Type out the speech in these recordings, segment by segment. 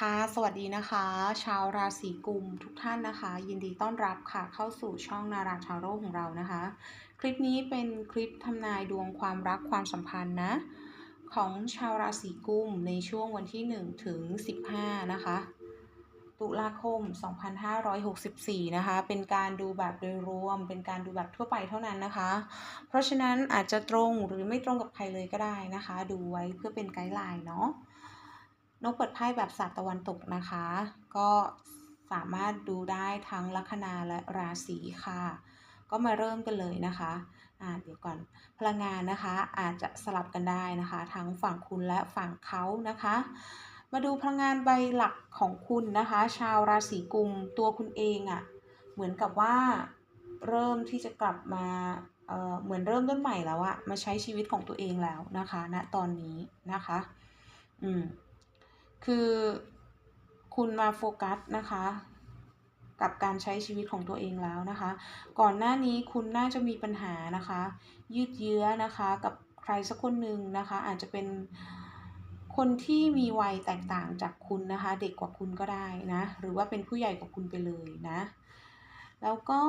ค่ะสวัสดีนะคะ ชาวราศีกุมทุกท่านนะคะ ยินดีต้อนรับค่ะเข้าสู่ช่องนาราทาโร่ของเรานะคะ คลิปนี้เป็นคลิปทำนายดวงความรักความสัมพันธ์นะ ของชาวราศีกุมในช่วงวันที่ 1 ถึง 15 นะคะ ตุลาคม 2564 นะคะ เป็นการดูแบบโดยรวม เป็นการดูแบบทั่วไปเท่านั้นนะคะ เพราะฉะนั้นอาจจะตรงหรือไม่ตรงกับใครเลยก็ได้นะคะ ดูไว้เพื่อเป็นไกด์ไลน์เนาะ นกเปิดไพ่แบบศาสตร์ตะวันตกนะคะ ก็สามารถดูได้ทั้งลัคนาและราศีค่ะ ก็มาเริ่มกันเลยนะคะอ่าเดี๋ยวก่อนพลังงานนะคะอาจจะสลับกันได้นะคะ ทั้งฝั่งคุณและฝั่งเขานะคะ มาดูพลังงานใบหลักของคุณนะคะ ชาวราศีกุมตัวคุณเองอะ่ะเหมือนกับว่าเริ่มที่จะกลับมาเอ่อเหมือนเริ่มต้นใหม่แล้วอะมาใช้ชีวิตของตัวเองแล้วนะคะณนะตอนนี้นะคะ อืม คือคุณมาโฟกัสนะคะ กับการใช้ชีวิตของตัวเองแล้วนะคะ ก่อนหน้านี้คุณน่าจะมีปัญหานะคะ ยืดเยื้อนะคะกับใครสักคนหนึ่งนะคะ อาจจะเป็นคนที่มีวัยแตกต่างจากคุณนะคะ เด็กกว่าคุณก็ได้นะ หรือว่าเป็นผู้ใหญ่กว่าคุณไปเลยนะ แล้วก็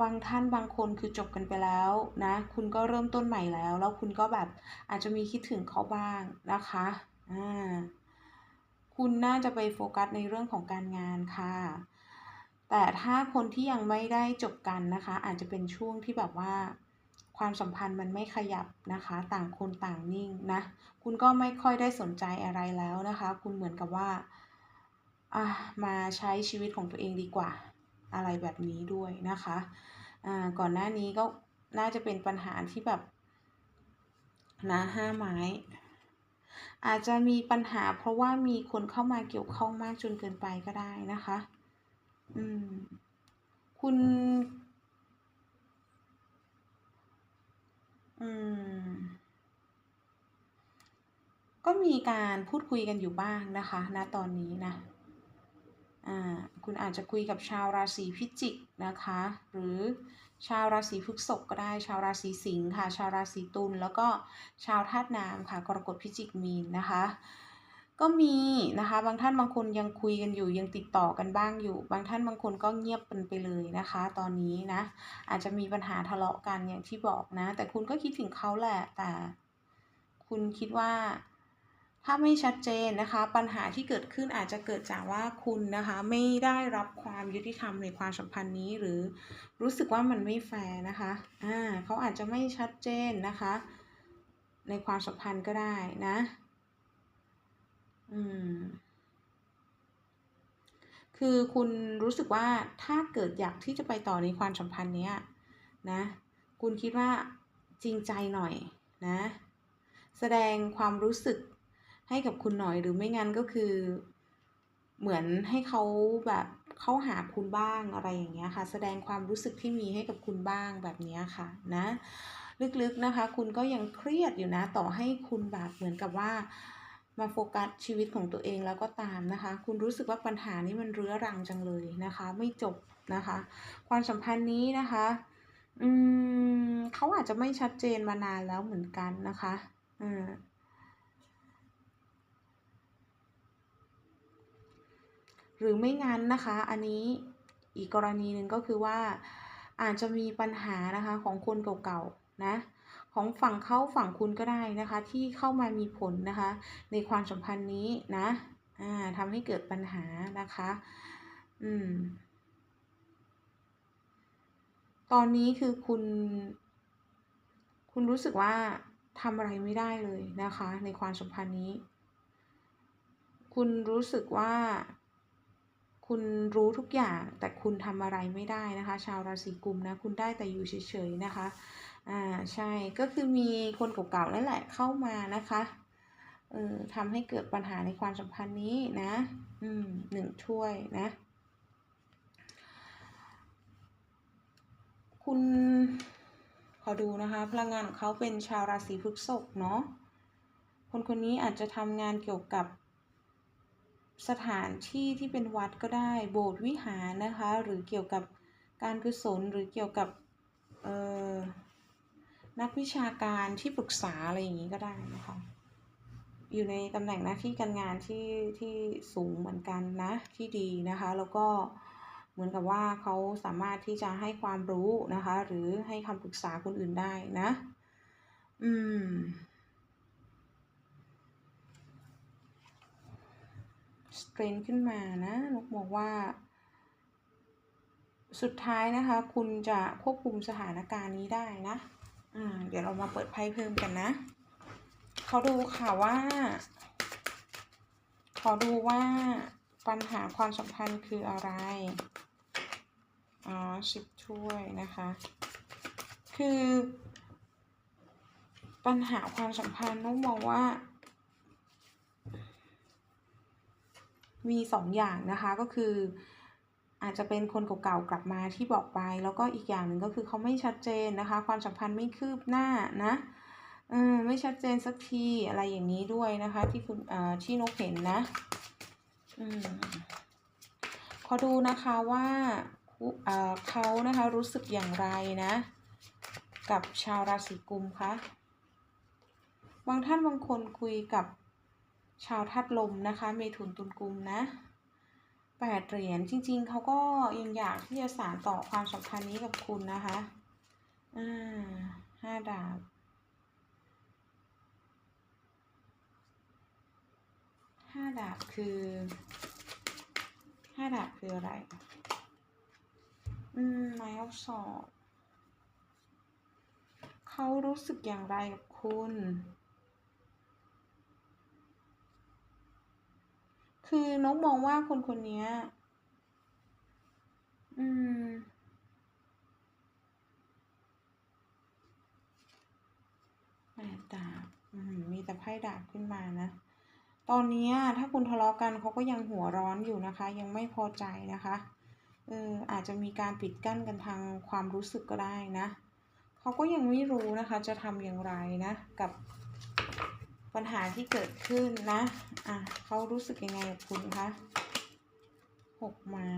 บางท่านบางคนคือจบกันไปแล้วนะ คุณก็เริ่มต้นใหม่แล้ว แล้วคุณก็แบบอาจจะมีคิดถึงเขาบ้างนะคะ อ่าคุณน่าจะไปโฟกัสในเรื่องของการงานค่ะ แต่ถ้าคนที่ยังไม่ได้จบกันนะคะ อาจจะเป็นช่วงที่แบบว่าความสัมพันธ์มันไม่ขยับนะคะ ต่างคนต่างนิ่งนะ คุณก็ไม่ค่อยได้สนใจอะไรแล้วนะคะ คุณเหมือนกับว่าอะมาใช้ชีวิตของตัวเองดีกว่า อะไรแบบนี้ด้วยนะคะอ่าก่อนหน้านี้ก็น่าจะเป็นปัญหาที่แบบนะห้าไม้ อาจจะมีปัญหาเพราะว่ามีคนเข้ามาเกี่ยวข้องมากจนเกินไปก็ได้นะคะ อืม คุณ อืม ก็มีการพูดคุยกันอยู่บ้างนะคะ ณ ตอนนี้นะ คุณอาจจะคุยกับชาวราศีพิจิกนะคะ หรือชาวราศีพฤษภก็ได้ ชาวราศีสิงค์ค่ะ ชาวราศีตุลแล้วก็ชาวธาตุน้ำค่ะกรกฎพิจิกมีนนะคะ ก็มีนะคะ บางท่านบางคนยังคุยกันอยู่ยังติดต่อกันบ้างอยู่ บางท่านบางคนก็เงียบกันไปเลยนะคะ ตอนนี้นะ อาจจะมีปัญหาทะเลาะกันอย่างที่บอกนะ แต่คุณก็คิดถึงเขาแหละแต่ คุณคิดว่า ถ้าไม่ชัดเจนนะคะ ปัญหาที่เกิดขึ้นอาจจะเกิดจากว่าคุณนะคะ ไม่ได้รับความยุติธรรมในความสัมพันธ์นี้ หรือรู้สึกว่ามันไม่แฟร์นะคะอ่าเขาอาจจะไม่ชัดเจนนะคะ ในความสัมพันธ์ก็ได้นะอืมคือคุณรู้สึกว่าถ้าเกิดอยากที่จะไปต่อในความสัมพันธ์เนี้ยนะ คุณคิดว่าจริงใจหน่อยนะ แสดงความรู้สึก ให้กับคุณหน่อยหรือไม่งั้นก็คือ เหมือนให้เขาแบบเข้าหาคุณบ้างอะไรอย่างเงี้ยค่ะ แสดงความรู้สึกที่มีให้กับคุณบ้างแบบเนี้ยค่ะนะลึกๆนะคะ คุณก็ยังเครียดอยู่นะ ต่อให้คุณแบบเหมือนกับว่ามาโฟกัสชีวิตของตัวเองแล้วก็ตามนะคะ คุณรู้สึกว่าปัญหานี้มันเรื้อรังจังเลยนะคะ ไม่จบนะคะ ความสัมพันธ์นี้นะคะ อืมเขาอาจจะไม่ชัดเจนมานานแล้วเหมือนกันนะคะ อืม หรือไม่งั้นนะคะ อันนี้อีกกรณีหนึ่งก็คือว่า อาจจะมีปัญหานะคะของคนเก่าๆนะของฝั่งเขาฝั่งคุณก็ได้นะคะ ที่เข้ามามีผลนะคะ ในความสัมพันธ์นี้นะทำให้เกิดปัญหานะคะ อืม ตอนนี้คือคุณ คุณรู้สึกว่าทำอะไรไม่ได้เลยนะคะ ในความสัมพันธ์นี้ คุณรู้สึกว่า คุณรู้ทุกอย่างแต่คุณทำอะไรไม่ได้นะคะ ชาวราศีกุมนะคุณได้แต่อยู่เฉยๆนะคะอ่าใช่ก็คือมีคนเก่าๆนั่นแหละเข้ามานะคะเออทำให้เกิดปัญหาในความสัมพันธ์นี้นะอืมหนึ่งถ้วยนะ คุณขอดูนะคะ พลังงานของเขาเป็นชาวราศีพฤษภเนาะคนคนนี้อาจจะทำงานเกี่ยวกับ สถานที่ที่เป็นวัดก็ได้ โบสถ์วิหารนะคะ หรือเกี่ยวกับการกุศลหรือเกี่ยวกับนักวิชาการที่ปรึกษาอะไรอย่างนี้ก็ได้นะคะ อยู่ในตำแหน่งหน้าที่การงานที่ที่สูงเหมือนกันนะที่ดีนะคะ แล้วก็เหมือนกับว่าเขาสามารถที่จะให้ความรู้นะคะ หรือให้คำปรึกษาคนอื่นได้นะ อืม ส เตรนขึ้นมานะนกมองว่า สุดท้ายนะคะ คุณจะควบคุมสถานการณ์นี้ได้นะอ่าเดี๋ยวเรามาเปิดไพ่เพิ่มกันนะเขาดูค่ะว่า ขอดูว่าปัญหาความสัมพันธ์คืออะไร อ๋อสิบถ้วยนะคะ คือ ปัญหาความสัมพันธ์นุกมองว่า มีสองอย่างนะคะก็คือ อาจจะเป็นคนเก่าๆกลับมาที่บอกไป แล้วก็อีกอย่างหนึ่งก็คือเขาไม่ชัดเจนนะคะ ความสัมพันธ์ไม่คืบหน้านะเออไม่ชัดเจนสักทีอะไรอย่างนี้ด้วยนะคะ ที่คุณอ่าที่นกเห็นนะอืมขอดูนะคะว่าเอ่อเขานะคะรู้สึกอย่างไรนะ กับชาวราศีกุมคะบางท่านบางคนคุยกับ ชาวธาตุลมนะคะเมถุนตุลกุมนะแปดเหรียญจริง ๆเขาก็ยังอยากที่จะสานต่อความสัมพันธ์นี้กับคุณนะคะอ่าห้าดาบห้าดาบคือห้าดาบคืออะไร อืมไม้เอาสอบเขารู้สึกอย่างไรกับคุณ คือนกมองว่าคนคนนี้อืมแปดดาบอืมมีแต่ไพ่ดาบขึ้นมานะ ตอนนี้ถ้าคุณทะเลาะกันเขาก็ยังหัวร้อนอยู่นะคะ ยังไม่พอใจนะคะเอออาจจะมีการปิดกั้นกันทางความรู้สึกก็ได้นะ เขาก็ยังไม่รู้นะคะ จะทำอย่างไรนะ กับ ปัญหาที่เกิดขึ้นนะ อะเขารู้สึกยังไงกับคุณคะหกไม้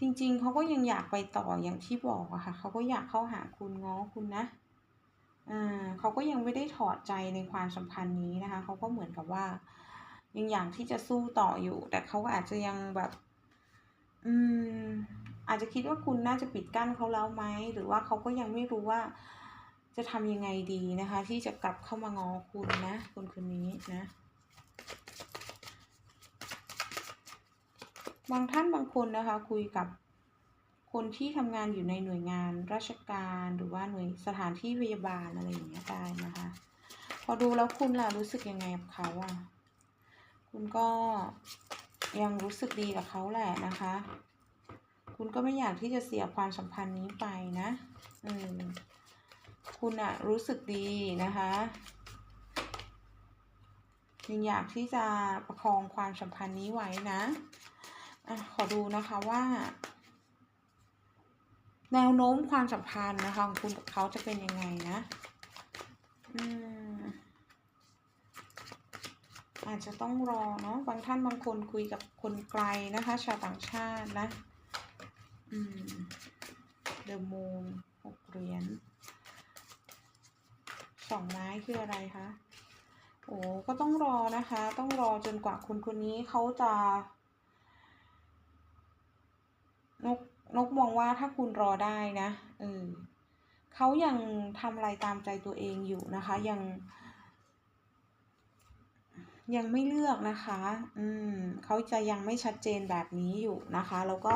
จริงๆ เขาก็ยังอยากไปต่ออย่างที่บอกอะค่ะ เขาก็อยากเข้าหาคุณง้อคุณนะ อ่าเขาก็ยังไม่ได้ถอดใจในความสัมพันธ์นี้นะคะ เขาก็เหมือนกับว่า ยังอยากที่จะสู้ต่ออยู่ แต่เขาก็อาจจะยังแบบ อืม อาจจะคิดว่าคุณน่าจะปิดกั้นเขาแล้วไหม หรือว่าเขาก็ยังไม่รู้ว่า จะทำยังไงดีนะคะ ที่จะกลับเข้ามางอคุณนะคนคนนี้นะบางท่านบางคนนะคะ คุยกับคนที่ทำงานอยู่ในหน่วยงานราชการหรือว่าหน่วยสถานที่พยาบาลอะไรอย่างเงี้ยได้นะคะ พอดูแล้วคุณล่ะรู้สึกยังไงกับเขาอะคุณก็ยังรู้สึกดีกับเขาแหละนะคะ คุณก็ไม่อยากที่จะเสียความสัมพันธ์นี้ไปนะเออ คุณอะรู้สึกดีนะคะยังอยากที่จะประคองความสัมพันธ์นี้ไว้นะอะขอดูนะคะว่า แนวโน้มความสัมพันธ์นะคะของคุณกับเขาจะเป็นยังไงนะอืมอาจจะต้องรอเนาะบางท่านบางคนคุยกับคนไกลนะคะ ชาวต่างชาตินะ อืมเดอะมูนหกเหรียญ สองไม้คืออะไรคะโอ้ก็ต้องรอนะคะ ต้องรอจนกว่าคนคนนี้เขาจะ นกนกมองว่าถ้าคุณรอได้นะเออเขายังทำอะไรตามใจตัวเองอยู่นะคะ ยัง ยังไม่เลือกนะคะ อืมเขาจะยังไม่ชัดเจนแบบนี้อยู่นะคะ แล้วก็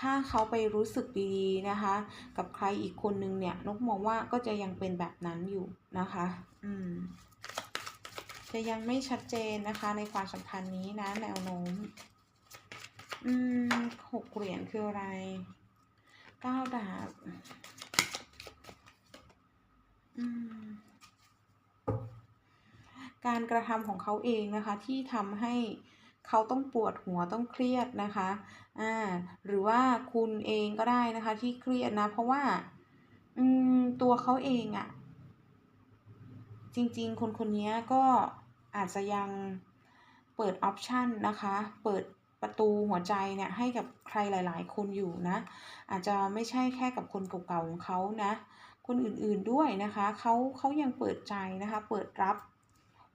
ถ้าเขาไปรู้สึกดีๆนะคะ กับใครอีกคนนึงเนี่ย นกมองว่าก็จะยังเป็นแบบนั้นอยู่นะคะ อืม จะยังไม่ชัดเจนนะคะในความสัมพันธ์นี้นะแนวโน้ม อืมหกเหรียญคืออะไรเก้าดาบ อืม การกระทำของเขาเองนะคะ ที่ทำให้เขาต้องปวดหัวต้องเครียดนะคะอ่าหรือว่าคุณเองก็ได้นะคะ ที่เครียดนะ เพราะว่าอืมตัวเขาเองอะจริง ๆ คนคนนี้ก็อาจจะยังเปิดออปชันนะคะ เปิดประตูหัวใจเนี่ยให้กับใครหลาย ๆ คนอยู่นะ อาจจะไม่ใช่แค่กับคนเก่าๆของเขานะ คนอื่นๆด้วยนะคะเขาเขายังเปิดใจนะคะ เปิดรับ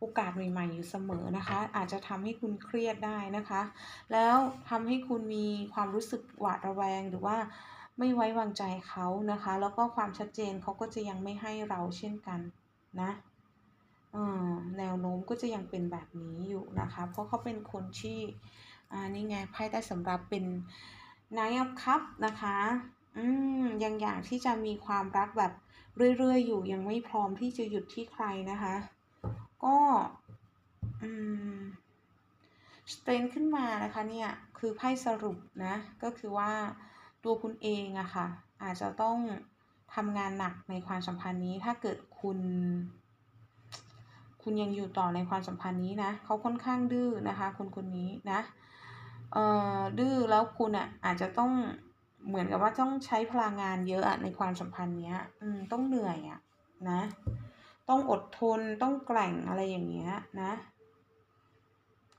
โอกาสใหม่ๆอยู่เสมอนะคะ อาจจะทำให้คุณเครียดได้นะคะ แล้วทำให้คุณมีความรู้สึกหวาดระแวงหรือว่าไม่ไว้วางใจเขานะคะ แล้วก็ความชัดเจนเขาก็จะยังไม่ให้เราเช่นกันนะแนวโน้มก็จะยังเป็นแบบนี้อยู่นะคะ เพราะเขาเป็นคนที่อ่านี่ไงไพ่ใต้สำรับเป็น Nine of Cups นะคะอืมยังอยากที่จะมีความรักแบบเรื่อยๆ อยู่ยังไม่พร้อมที่จะหยุดที่ใครนะคะ ก็อืมสเตรนขึ้นมานะคะเนี่ย คือไพ่สรุปนะ ก็คือว่าตัวคุณเองอะค่ะ อาจจะต้องทำงานหนักในความสัมพันธ์นี้ ถ้าเกิดคุณ คุณยังอยู่ต่อในความสัมพันธ์นี้นะเขาค่อนข้างดื้อนะคะคนคนนี้นะเอ่อดื้อแล้วคุณอะอาจจะต้องเหมือนกับว่าต้องใช้พลังงานเยอะอะในความสัมพันธ์เนี้ย อืมต้องเหนื่อยอะนะ ต้องอดทนต้องแกร่งอะไรอย่างเงี้ยนะ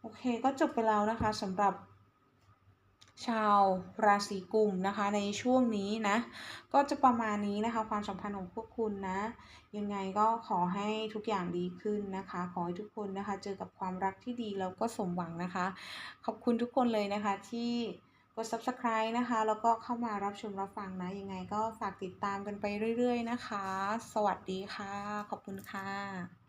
โอเคก็จบไปแล้วนะคะสำหรับชาวราศีกุมนะคะในช่วงนี้นะ ก็จะประมาณนี้นะคะ ความสัมพันธ์ของพวกคุณนะ ยังไงก็ขอให้ทุกอย่างดีขึ้นนะคะ ขอให้ทุกคนนะคะ เจอกับความรักที่ดีแล้วก็สมหวังนะคะ ขอบคุณทุกคนเลยนะคะที่ กด subscribe นะคะ แล้วก็เข้ามารับชมรับฟังนะ ยังไงก็ฝากติดตามกันไปเรื่อยๆนะคะ สวัสดีค่ะ ขอบคุณค่ะ